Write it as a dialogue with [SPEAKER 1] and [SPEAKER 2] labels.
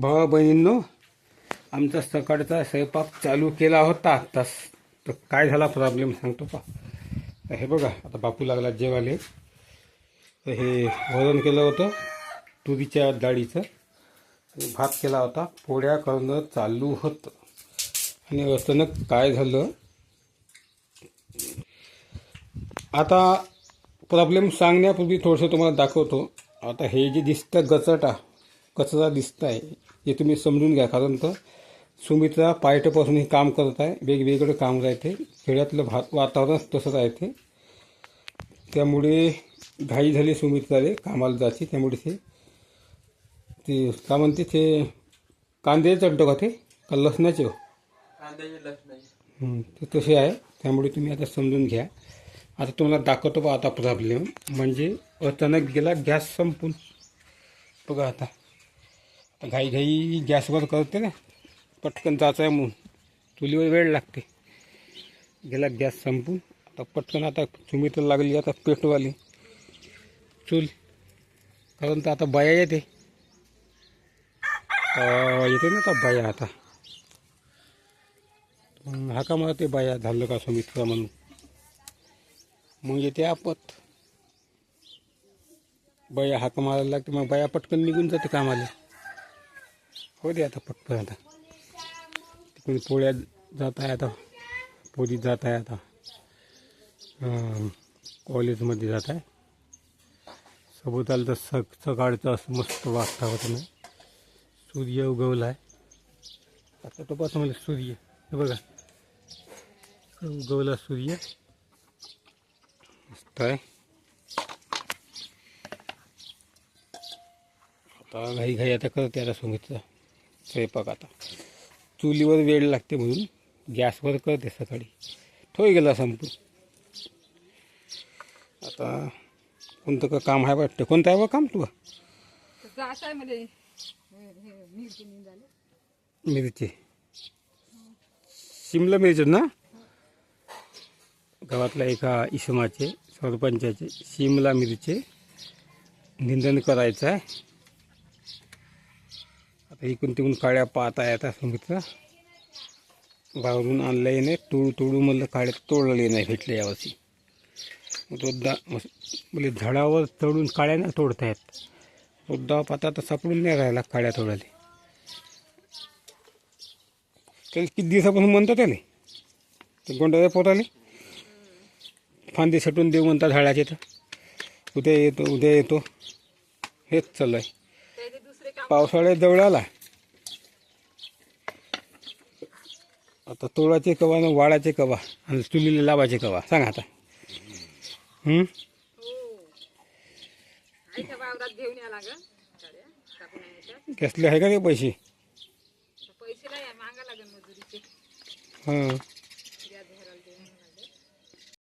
[SPEAKER 1] भावा बहिणींनो आमचा सकाळचा स्वयंपाक चालू केला होता. आत्ताच तर काय झाला प्रॉब्लेम सांगतो का? हे बघा आता बापू लागला जेवाले तर हे वरण केलं होतं तुरीच्या डाळीचं. आणि भात केला होता पोळ्या करणं चालू होतं. आणि अचानक काय झालं? आता प्रॉब्लेम सांगण्यापूर्वी थोडंसं तुम्हाला दाखवतो. आता हे जे दिसतं गचटा कचरा दिसत आहे हे तुम्ही समजून घ्या. कारण तर सुमित्रा पायटपासून हे काम करत आहे. वेगवेगळं काम राहते. खेड्यातलं भा वातावरण तसंच आहे ते. त्यामुळे घाई झाली सुमित्राले कामाला जायची. त्यामुळे ते ते का म्हणते ते कांदे चढतो का ते? का लसणाचे हो? हं, ते तसे आहे. त्यामुळे तुम्ही आता समजून घ्या. आता तुम्हाला दाखवतो बा आता प्रॉब्लेम. म्हणजे अचानक गेला गॅस संपून. बघा आता. घाईघाई घाई घाई गॅसवर करते ना. पटकन जायचं आहे म्हणून. चुलीवर वेळ लागते. गेला गॅस संपून. आता पटकन आता चुमी तर लागली आता पेटवाली. चूल. कारण तर आता बाया येते. येते ना आता बाया आता. हाका हा का मला ते बाया झालं का सुमित्रा म्हणून? मग येते आपत. बाया हाका मारायला लागते. मग बाया पटकन निघून जाते कामाला. हो दे आता पटपट आता. तिकडे पोळ्या जात आहे आता. पोलीस जात आहे आता. कॉलेजमध्ये जात आहे. सोबत आलं तर सक सकाळचं असं मस्त वाजता होतं ना सूर्य उगवला आहे आता तो पासून म्हणजे सूर्य. हे बघा. उगवला सूर्य. मस्त आहे. आता घाई घाई आता करते आता सुमितचा स्वयंपाक आता. चुलीवर वेळ लागते म्हणून गॅसवर करते सकाळी. ठोय गेला संपून. आता कोणतं का काम आहे वाटतं? कोणतं आहे बा काम तुला
[SPEAKER 2] मिरची
[SPEAKER 1] शिमला मिरची ना? गावातल्या एका इसमाचे सरपंचाचे शिमला मिरची निंदन करायचं आहे. आता इकडून तिकडून काळ्या पाहत आहे आता सुमित्रा बाहेरून आणलंय नाही तोडू तोडू म्हणलं काळ्या तोडले नाही भेटले यावर्षी. मग तो दा म्हणजे झाडावर चढून काळ्या नाही तोडतायत. तो दा पाता तर सापडून नाही राहिला काळ्या तोडाले त्याला किती दिवसापासून म्हणतो त्याने? ते गोंडाच्या पोटाले फांदी सटून देऊ म्हणता झाडाचे तर. उद्या येतो उद्या येतो. हेच चालू आहे पावसाळ्यात जवळ आला. आता तोडाचे कवा ना वाडाचे कवा आणि चुलीला लावायचे कवा? सांगा आता. हं?
[SPEAKER 2] हो यायच्यात
[SPEAKER 1] कसले आहे का ते पैसे? हां.